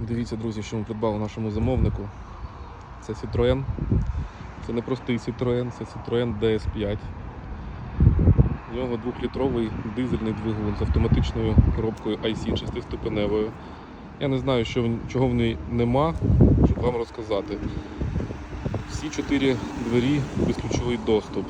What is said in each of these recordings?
Дивіться, друзі, що ми придбали нашому замовнику. Це Citroën. Це не простий Citroën, це Citroën DS5. У нього двохлітровий дизельний двигун з автоматичною коробкою IC 6-ступеневою. Я не знаю, що, чого в ній нема, щоб вам розказати. Всі чотири двері безключовий доступ.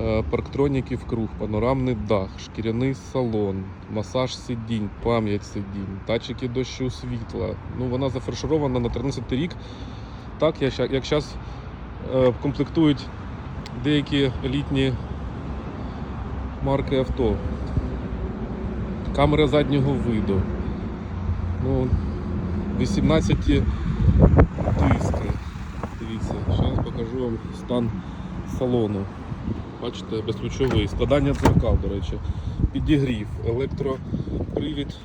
Е, Парктроніки в круг, панорамний дах, шкіряний салон, масаж сидінь, пам'ять сидінь, датчики дощу світла. Ну, вона зафарширована на 13 рік. Так, як зараз комплектують деякі елітні марки авто. Камера заднього виду. Ну, 18 диски. Дивіться, зараз покажу вам стан салону. Бачите, безключовий. Складання дзеркал, до речі. Підігрів, електропривід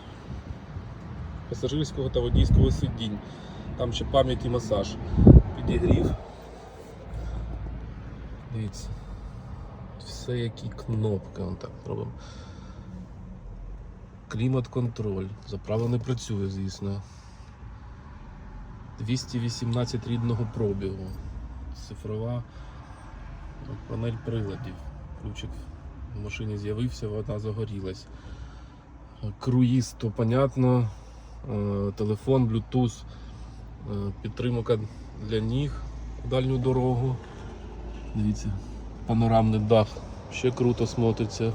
пасажирського та водійського сидінь. Там ще пам'ять і масаж. Підігрів. Дивіться. Все які кнопки. Вон так робимо. Клімат-контроль. Заправа не працює, звісно. 218 рідного пробігу. Цифрова панель приладів. Ключик в машині з'явився, вона загорілась. Круїз, то понятно. Е, Телефон, Bluetooth, е, підтримка для ніг у дальню дорогу. Дивіться, панорамний дах. Ще круто смотриться.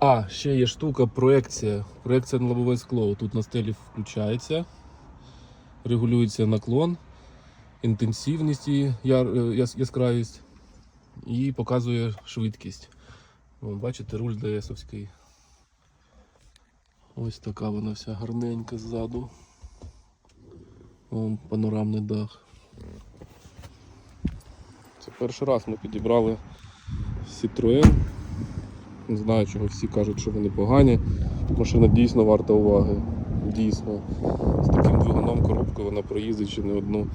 А, ще є штука, проекція. Проекція на лобове скло. Тут на стелі включається, регулюється наклон, інтенсивність і е, яс- яскравість і показує швидкість. Бачите, руль ДСовський. Ось така вона вся гарненька ззаду. Вон панорамний дах. Це перший раз ми підібрали Citroën. Не знаю, чого всі кажуть, що вони погані. Машина дійсно варта уваги. Дійсно. З таким двигуном коробкою вона проїздить ще не одну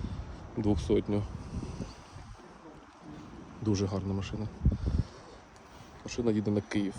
двохсотню. Дуже гарна машина. Машина їде на Київ.